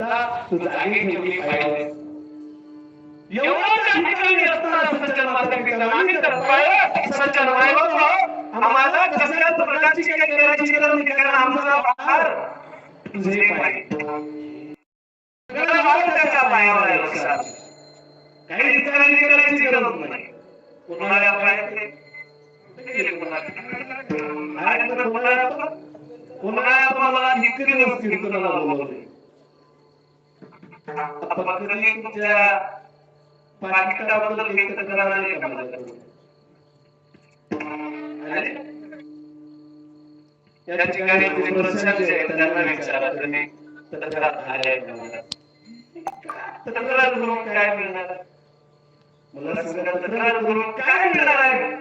तू जागी ठेवली पाहिजे एवढं त्या सज्जन माता पिता आम्ही तर पाहिलं सज्जन मायबाप आम्हाला कसल्याच प्रकारची काही करायची गरज नाही कारण आमचा आहार। तुझे पाय सगळं भाव त्याच्या पायावर आहे लक्षात. काही ठिकाणी करायची गरज नाही उन्हाळ्या पायातले उन्हाळ्यात उन्हाळ्यात उन्हाळ्यात मला इतके दिवस कीर्तनाला बोलवले आपण कधी तुमच्या पाकिटाबद्दल व्यक्त करायला नाही का माझ्याकडून? अरे? या ठिकाणी जे प्रसंग आहेत, त्यांना विचारा तुम्ही तक्रार आल्या का मला? तक्रार करून काय मिळणार मला सांगा तक्रार करून काय मिळणार आहे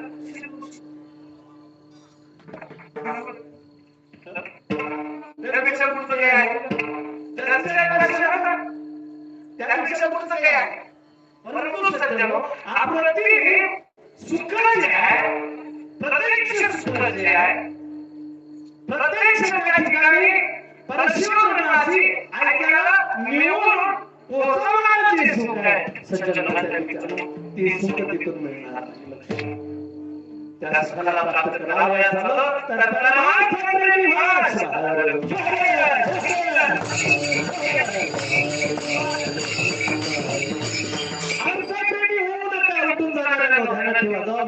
त्यापेक्षा पुढचं काय आहे त्यापेक्षा पुढचं काय आहे परंतु सज्जनो अप्रतिम सुख जे आहे प्रत्यक्ष सुख जे आहे प्रत्यक्ष त्या ठिकाणी परशिवरणाची ऐकायला मिळवून पोहोचवण्याचे सुख आहे सज्जनाच्या ठिकाणी ते सुख तिथून मिळणार. त्या सुखाला प्राप्त करावयास झालं तर परमार्थाने निवास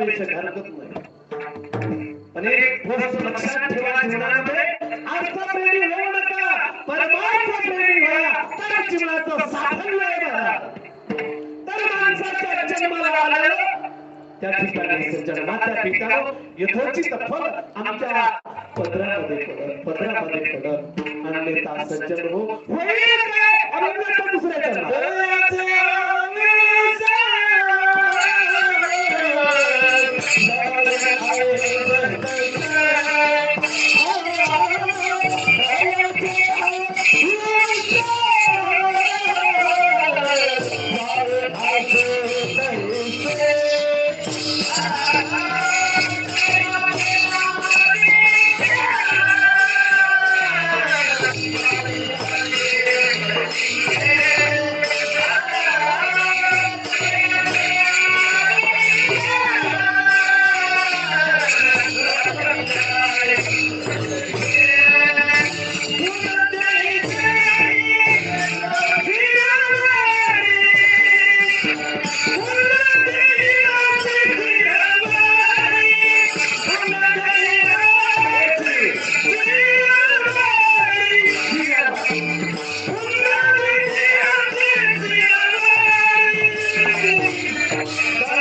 ठेवा जावापेक्षा पण एक गोष्ट लक्षात ठेवा जीवनामध्ये अर्थप्रेमी होऊ नका परमार्थप्रेमी व्हा तर जीवनाचं साफल्य येणार तर माणसाच्या जन्माला आलेलं त्या ठिकाणी जन्माच्या पिकावर यथोचित फल आमच्या पदरामध्ये पदरामध्ये पडत। अन्यथा सज्जन हो Música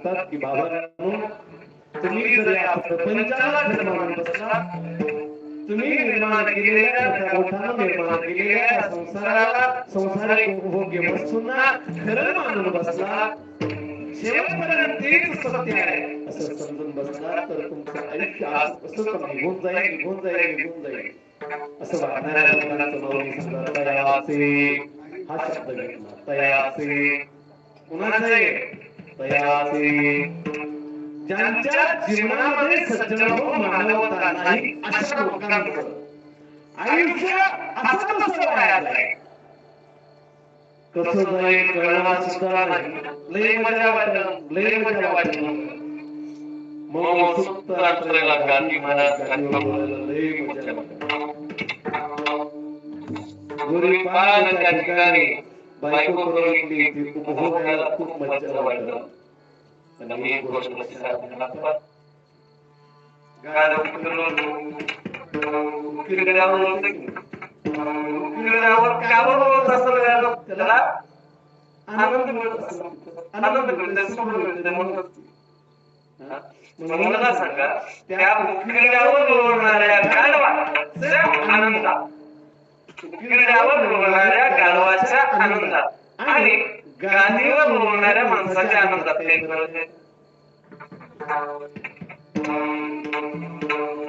सांगतात की बाबांनो तुम्ही जर या प्रपंचाला धर्म म्हणत असलात तुम्ही निर्माण केलेल्या मोठ्या मोठ्यानं निर्माण केलेल्या संसाराला संसारिक उपभोग्य वस्तूंना खरं मानून बसला शेवटपर्यंत तेच सत्य आहे असं समजून बसला तर तुमचं आयुष्य असं निघून जाईल निघून जाईल निघून जाईल असं वाटणाऱ्या लोकांचं माऊली सांगतात तयाचे हा शब्द घेतला तयाचे कुणाचे तयाचे ज्यांच्या जीवनामध्ये सज्जन हो मानवता नाही अशा लोकांचं आयुष्य असं कसं वाया कसं जाईल कळणार सुद्धा नाही. लय मजा वाटत लय मजा वाटत. मग गांधी महाराज लय मजा वाटत. गुरुपाद त्या ठिकाणी बायको करून ती उपभोगायला खूप मजा वाटत. आणि एक गोष्ट लक्षात घ्या गाडव फिरवून फिरल्यावर होतं की फिरल्यावर कावर होत असेल गाडव त्याला आनंद मिळत असेल आनंद मिळत सुख मिळत म्हणून मला सांगा त्या फिरल्यावर ओढणाऱ्या गाडवा आनंद किरड्यावर उडवणाऱ्या गाढवाच्या आनंदात आणि गादीवर उडवणाऱ्या माणसाच्या आनंदात